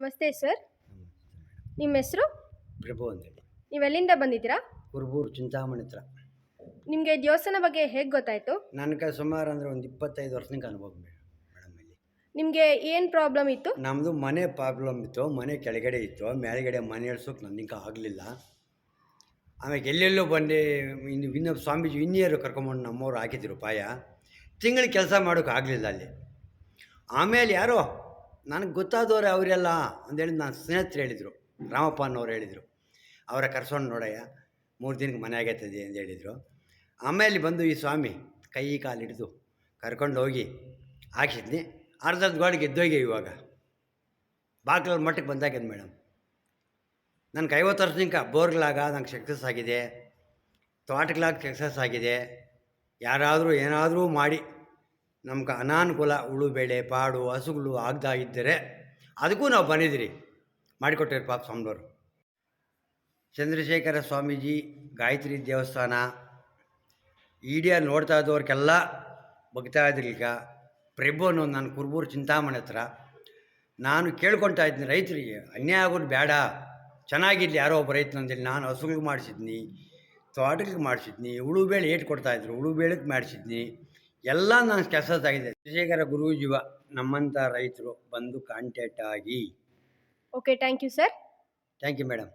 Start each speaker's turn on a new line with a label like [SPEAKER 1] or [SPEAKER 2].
[SPEAKER 1] ನಮಸ್ತೆ ಸರ್. ನಿಮ್ಮ ಹೆಸರು?
[SPEAKER 2] ಪ್ರಭು ಅಂತೇಳಿ.
[SPEAKER 1] ನೀವೆಲ್ಲಿಂದ ಬಂದಿದ್ದೀರಾ?
[SPEAKER 2] ಕುರುಬೂರು ಚಿಂತಾಮಣಿ ಹತ್ರ.
[SPEAKER 1] ನಿಮಗೆ ದೇವಸ್ಥಾನ ಬಗ್ಗೆ ಹೇಗೆ ಗೊತ್ತಾಯಿತು?
[SPEAKER 2] ನನಗೆ ಸುಮಾರು ಅಂದರೆ ಒಂದು ಇಪ್ಪತ್ತೈದು ವರ್ಷದಿಂದ ಅನುಭವ ಮೇಡಮ್ ಇಲ್ಲಿ.
[SPEAKER 1] ನಿಮಗೆ ಏನು ಪ್ರಾಬ್ಲಮ್ ಇತ್ತು?
[SPEAKER 2] ನಮ್ಮದು ಮನೆ ಪ್ರಾಬ್ಲಮ್ ಇತ್ತು ಮನೆ ಕೆಳಗಡೆ ಇತ್ತು ಮೇಲ್ಗಡೆ ಮನೆ ಇಳ್ಸೋಕೆ ನನಗೆ ಆಗಲಿಲ್ಲ. ಆಮೇಲೆ ಎಲ್ಲೆಲ್ಲೋ ಬಂದು ಇನ್ನು ಇನ್ನೊಬ್ಬ ಸ್ವಾಮೀಜಿ ಇನ್ನಿಯರು ಕರ್ಕೊಂಬಂದು ನಮ್ಮವ್ರು ಹಾಕಿದ್ರು ಪಾಯ. ತಿಂಗಳಿಗೆ ಕೆಲಸ ಮಾಡೋಕೆ ಆಗಲಿಲ್ಲ ಅಲ್ಲಿ. ಆಮೇಲೆ ಯಾರೋ ನನಗೆ ಗೊತ್ತಾದವ್ರೆ ಅವರೆಲ್ಲ ಅಂದೇಳಿ ನಾನು ಸ್ನೇಹಿತರು ಹೇಳಿದರು. ರಾಮಪ್ಪ ಅನ್ನೋರು ಹೇಳಿದರು. ಅವರ ಕರ್ಸೋಣ ನೋಡಯ್ಯ, ಮೂರು ದಿನಕ್ಕೆ ಮನೆ ಆಗೈತದೆ ಅಂತ ಹೇಳಿದರು. ಆಮೇಲೆ ಬಂದು ಈ ಸ್ವಾಮಿ ಕೈ ಕಾಲು ಹಿಡಿದು ಕರ್ಕೊಂಡು ಹೋಗಿ ಹಾಕಿದ್ನಿ. ಅರ್ಧದ ಗೋಡೆ ಗೆದ್ದೋಗಿ ಇವಾಗ. ಬಾಗಿಲು ಮಟ್ಟಕ್ಕೆ ಬಂದಾಗ್ಯದ ಮೇಡಮ್ ನನಗೆ ಐವತ್ತು ವರ್ಷದಿಂದ ಬೋರ್ಗಳಾಗ ನಂಗೆ ಸಕ್ಸಸ್ ಆಗಿದೆ. ತೋಟಗಳಾಗ ಸಕ್ಸಸ್ ಆಗಿದೆ. ಯಾರಾದರೂ ಏನಾದರೂ ಮಾಡಿ ನಮ್ಗೆ ಅನಾನುಕೂಲ ಉಳು ಬೆಳೆ ಪಾಡು, ಹಸುಗಳು ಆಗ್ತಾ ಇದ್ದರೆ ಅದಕ್ಕೂ ನಾವು ಬಂದಿದ್ದೀರಿ. ಮಾಡಿಕೊಟ್ಟಿರಿ ಪಾಪ ಸ್ವಾಮಿಯವರು ಚಂದ್ರಶೇಖರ ಸ್ವಾಮೀಜಿ, ಗಾಯತ್ರಿ ದೇವಸ್ಥಾನ, ಈಡಿಯಾ ನೋಡ್ತಾ ಇದ್ದವ್ರಿಗೆಲ್ಲ ಬಗ್ತಾ ಈಗ. ಪ್ರಭು ಅನ್ನೋ ನಾನು ಕುರುಬೂರು ಚಿಂತಾಮಣಿ ಹತ್ರ ನಾನು ಕೇಳ್ಕೊತಾ ಇದ್ದೀನಿ ರೈತರಿಗೆ, ಅನ್ಯಾಯ ಆಗೋದು ಬೇಡ, ಚೆನ್ನಾಗಿರಲಿ ಯಾರೋ ಒಬ್ಬ ರೈತನ ಅಂತೇಳಿ ನಾನು ಹಸುಗಳಿಗೆ ಮಾಡಿಸಿದ್ನಿ, ತೋಟಗಳಿಗೆ ಮಾಡಿಸಿದ್ನಿ, ಉಳುಬೇಳೆ ಏಟು ಕೊಡ್ತಾಯಿದ್ರು ಬೇಳೆಗೆ ಮಾಡಿಸಿದ್ನಿ. ಎಲ್ಲ ನಾನು ಕೆಲಸ ಆಗಿದೆ ಚಂದ್ರಶೇಖರ ಗುರುಜೀವ ನಮ್ಮಂಥ ರೈತರು ಬಂದು ಕಾಂಟ್ಯಾಕ್ಟ್ ಆಗಿ
[SPEAKER 1] okay thank you sir
[SPEAKER 2] thank you madam